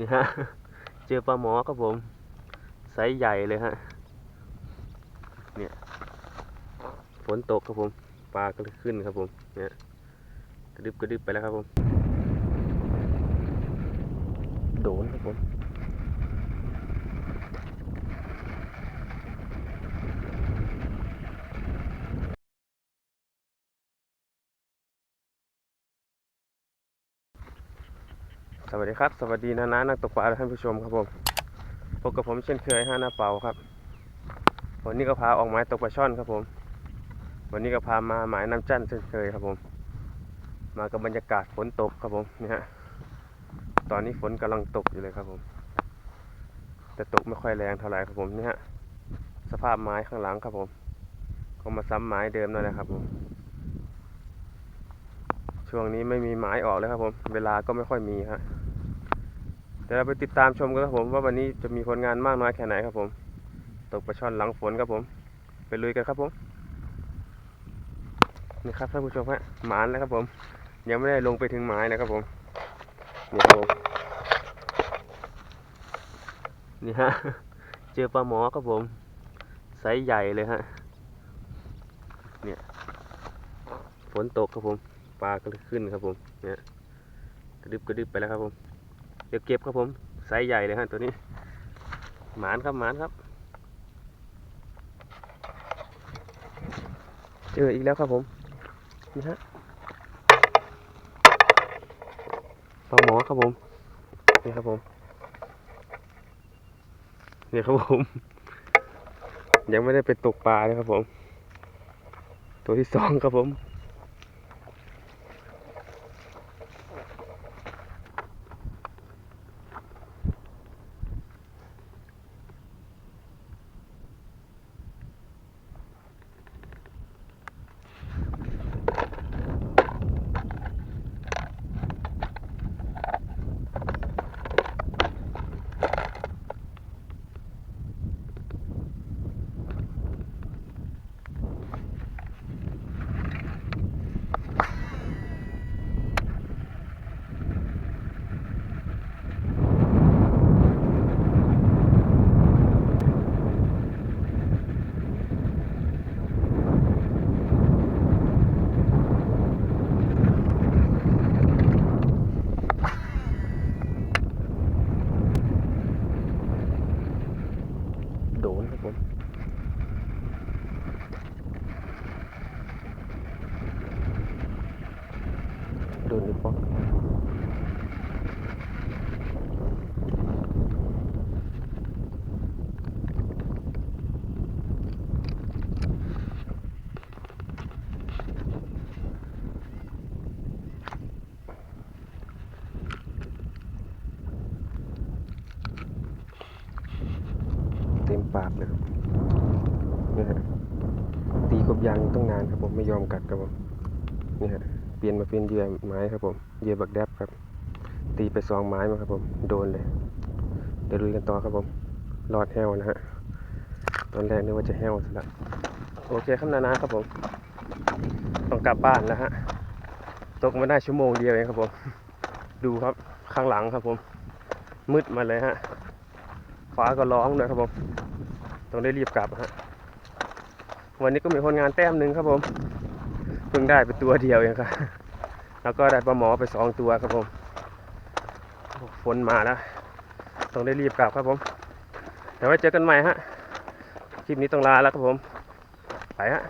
นี่ฮะ เจอปลาหมอครับผมไซส์ใหญ่เลยฮะ เนี่ย ฝนตกครับผม ปลาก็เลยขึ้นครับผม เนี่ย กระดึบกระดึบไปแล้วครับผม โดนครับผม สวัสดีครับ สวัสดีนะนะนักตกปลาท่านผู้ชมครับผมพบกับผมเช่นเคยห้าหน้าเป่าครับ วันนี้ก็พาออกหมายตกปลาช่อนครับผม วันนี้ก็พามาหมายน้ำจันทร์เช่นเคยครับผม มากับบรรยากาศฝนตกครับผมนี่ฮะตอนนี้ฝนกำลังตกอยู่เลยครับผม แต่ตกไม่ค่อยแรงเท่าไหร่ครับผมนี่ฮะสภาพไม้ข้างหลังครับผม ก็มาซ้ำไม้เดิมนั่นแหละครับผมช่วงนี้ไม่มีไม้ออกเลยครับผม เวลาก็ไม่ค่อยมีฮะ เดี๋ยวเราไปติดตามชมกันครับผม ว่าวันนี้จะมีผลงานมากน้อยแค่ไหนครับผม ตกปลาช่อนหลังฝนครับผม ไปลุยกันครับผมนี่ครับท่านผู้ชมฮะหมานแล้วครับผม ยังไม่ได้ลงไปถึงไม้นะครับผมนี่ครับผมนี่ฮะเจอปลาหมอครับผมไซส์ใหญ่เลยฮะเนี่ยฝนตกครับผมปลาก็ขึ้นครับผมเนี่ยกระดึบกระดึบไปแล้วครับผม เดี๋ยวเก็บครับผมไซส์ใหญ่เลยฮะตัวนี้ หมานครับหมานครับ เจออีกแล้วครับผมนี่ฮะปลาหมอครับผมนี่ครับผมนี่ครับผม ยังไม่ได้ไปตกปลาเลยครับผม ตัวที่สองครับผม โดนครับผม โดนหรือเปากเลยครับนี่ฮะตีกบยางต้องนานครับผมไม่ยอมกัดครับผมนี่ฮะเปลี่ยนมาเป็นเหยื่อไม้ครับผมเหยื่อบักแดบครับ ตีไปสองไม้มาครับผมโดนเลยเดี๋ยวลุยกันต่อครับผมรอดแห้วนะฮะตอนแรกนึกว่าจะแห้วซะแล้วโอเคครับนานาครับผมต้องกลับบ้านแล้วฮะตกมาได้ชั่วโมงเดียวเองครับผม ดูครับข้างหลังครับผม มืดมาเลยฮะฟ้าก็ร้องด้วยครับผม ต้องได้รีบกลับฮะ วันนี้ก็มีคนงานแต้มหนึ่งครับผม เพิ่งได้ไปตัวเดียวเองครับ แล้วก็ได้ปลาหมอไปสองตัวครับผม ฝนมาแล้ว ต้องได้รีบกลับครับผม เดี๋ยวไว้เจอกันใหม่ฮะ คลิปนี้ต้องลาแล้วครับผม ไปฮะ